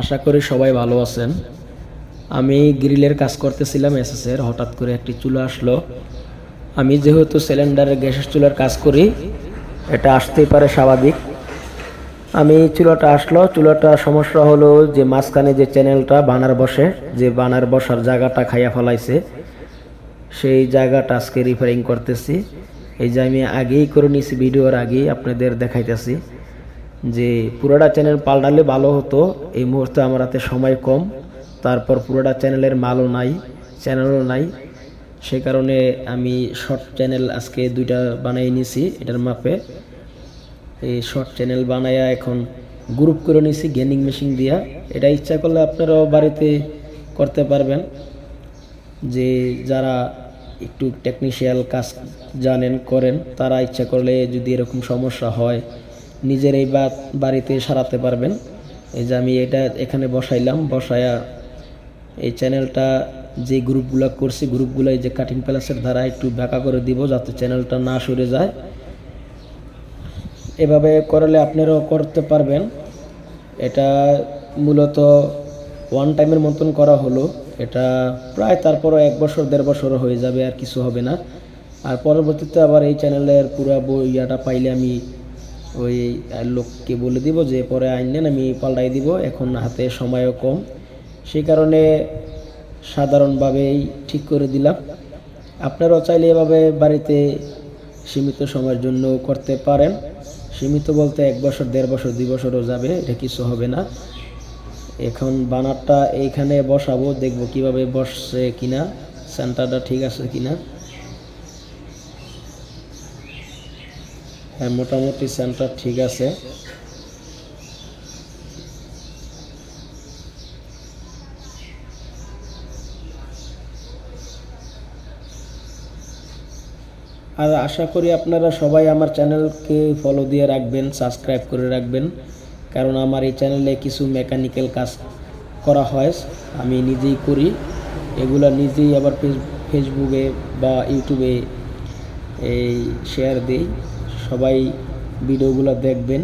আশা করি সবাই ভালো আছেন। আমি গ্রিলের কাজ করতেছিলাম এসএসের হঠাৎ করে একটি চুলা আসলো। আমি যেহেতু সিলিন্ডারের গ্যাসের চুলার কাজ করি, এটা আসতেই পারে স্বাভাবিক। আমি চুলাটা আসলো, চুলাটা সমস্যা হলো যে মাঝখানে যে চ্যানেলটা বানার বসে, যে বানার বসার জায়গাটা খাইয়া ফেলাইছে, সেই জায়গাটা আজকে রিপেয়ারিং করতেছি। এই যে আমি আগেই করে নিয়েছি ভিডিওর আগেই আপনাদের দেখাইতেছি। যে পুরোটা চ্যানেল পাল্টালে ভালো হতো। এই মুহূর্তে আমার হাতে সময় কম। তারপর পুরোটা চ্যানেলের মালও নাই চ্যানেলও নাই। সে কারণে আমি শর্ট চ্যানেল আজকে দুইটা বানিয়ে নিয়েছি এটার মাপে। এই শর্ট চ্যানেল বানায়া এখন গ্রুপ করে নিয়েছি গেমিং মেশিন দিয়া। এটা ইচ্ছা করলে আপনারাও বাড়িতে করতে পারবেন। যে যারা একটু টেকনিশিয়াল কাজ জানেন, করেন, তারা ইচ্ছা করলে যদি এরকম সমস্যা হয় নিজের এই বাড়িতে সারাতে পারবেন। এই যে আমি এটা এখানে বসাইলাম, বসায়া এই চ্যানেলটা যে গ্রুপগুলো করছি গ্রুপগুলো এই যে কাটিং প্লাসের দ্বারা একটু ব্যাকা করে দিব যাতে চ্যানেলটা না সরে যায়। এভাবে করলে আপনারাও করতে পারবেন। এটা মূলত ওয়ান টাইমের মতন করা হলো। এটা প্রায় তারপরও এক বছর, দেড় বছরও হয়ে যাবে আর কিছু হবে না। আর পরবর্তীতে আবার এই চ্যানেলের পুরো বই ইয়াটা পাইলে আমি ওই লোককে বলে দিব যে, পরে আইনেন আমি পাল্টাই দিব, এখন হাতে সময়ও কম। সেই কারণে সাধারণভাবেই ঠিক করে দিলাম। আপনারাও চাইলে এভাবে বাড়িতে সীমিত সময়ের জন্য করতে পারেন। সীমিত বলতে এক বছর, দেড় বছর, দুই বছরও যাবে, এটা কিছু হবে না। এখন বানারটা এইখানে বসাবো, দেখব কীভাবে বসছে কিনা সেন্টারটা ঠিক আছে কিনা। হ্যাঁ মোটামুটি সেন্টার ঠিক আছে। আর আশা করি আপনারা সবাই আমার চ্যানেলকে ফলো দিয়ে রাখবেন সাবস্ক্রাইব করে রাখবেন। কারণ আমার এই চ্যানেলে কিছু মেকানিক্যাল কাজ করা হয়, আমি নিজেই করি। এগুলো নিজেই আবার ফেস- ফেসবুকে বা ইউটিউবে এই শেয়ার দিই। সবাই ভিডিওগুলো দেখবেন।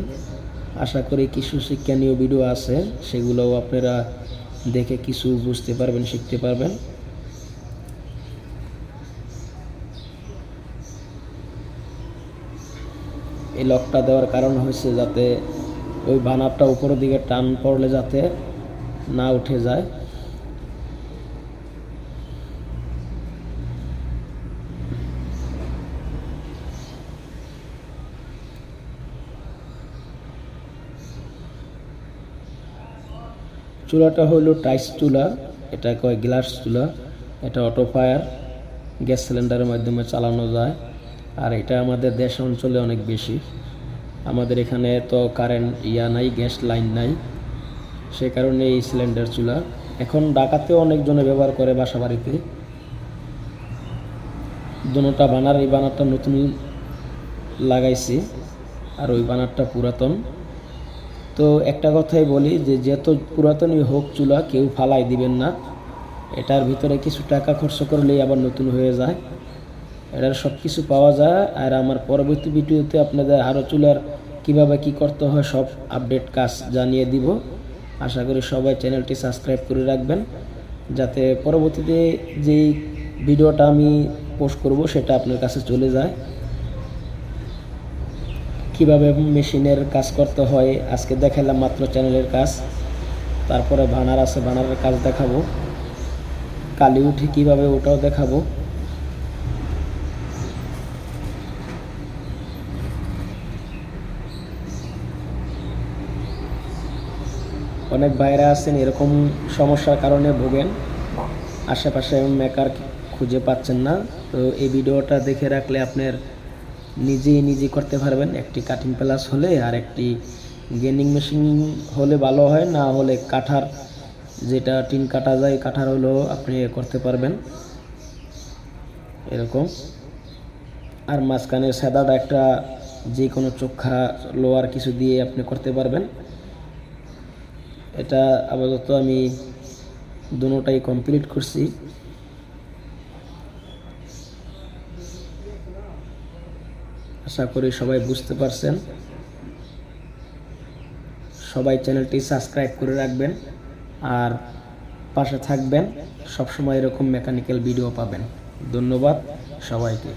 আশা করি কিছু শিক্ষণীয় ভিডিও আছে, সেগুলোও আপনারা দেখে কিছু বুঝতে পারবেন, শিখতে পারবেন। এই লকটা দেওয়ার কারণ হয়েছে যাতে ওই বানারটা উপরের দিকে টান পড়লে যাতে না উঠে যায়। চুলাটা হলো টাইস চুলা, এটা কয় গ্লাস চুলা, এটা অটো ফায়ার, গ্যাস সিলিন্ডারের মাধ্যমে চালানো যায়, আর এটা আমাদের দেশ অঞ্চলে অনেক বেশি। আমাদের এখানে তো কারেন্ট ইয়া নাই, গ্যাস লাইন নাই, সে কারণে এই সিলিন্ডার চুলা। এখন ডাকাতেও অনেকজনে ব্যবহার করে বাসা বাড়িতে দুটা বানার, এই বানারটা নতুন লাগাইছি, আর ওই বানারটা পুরাতন। তো একটা কথাই বলি যে যত পুরাতনই হোক চুলা কেউ ফালাই দিবেন না। এটার ভিতরে কিছু টাকা খরচ করলেই আবার নতুন হয়ে যায়। এটার সব কিছু পাওয়া যায় আর আমার পরবর্তী ভিডিওতে আপনাদের আরও চুলার কীভাবে কি করতে হয় সব আপডেট কাজ জানিয়ে দিব। আশা করি সবাই চ্যানেলটি সাবস্ক্রাইব করে রাখবেন যাতে পরবর্তীতে যেই ভিডিওটা আমি পোস্ট করব সেটা আপনার কাছে চলে যায়। কীভাবে মেশিনের কাজ করতে হয়, আজকে দেখালাম মাত্র চ্যানেলের কাজ। তারপরে ভানার আছে ভানারের কাজ দেখাবো। কালি উঠি কীভাবে ওটাও দেখাবো। অনেক বাইরে আছেন, এরকম সমস্যার কারণে ভোগেন। আশেপাশে মেকার খুঁজে পাচ্ছেন না। তো এই ভিডিওটা দেখে রাখলে আপনার নিজেই নিজে করতে পারবেন। একটি কাটিং প্লাস হলে আর একটি গেনিং মেশিন হলে ভালো হয়, না হলে কাঠার, যেটা টিন কাটা যায়, কাঠার হলেও আপনি করতে পারবেন। এরকম। আর মাঝখানে সাদাটা একটা যে কোনো চোখা, লোয়ার কিছু দিয়ে আপনি করতে পারবেন। এটা আপাতত আমি দুটোটাই কমপ্লিট করছি। আশা করি সবাই বুঝতে পারছেন। সবাই চ্যানেলটি সাবস্ক্রাইব করে রাখবেন আর পাশে থাকবেন। সবসময় এরকম মেকানিক্যাল ভিডিও পাবেন। ধন্যবাদ সবাইকে।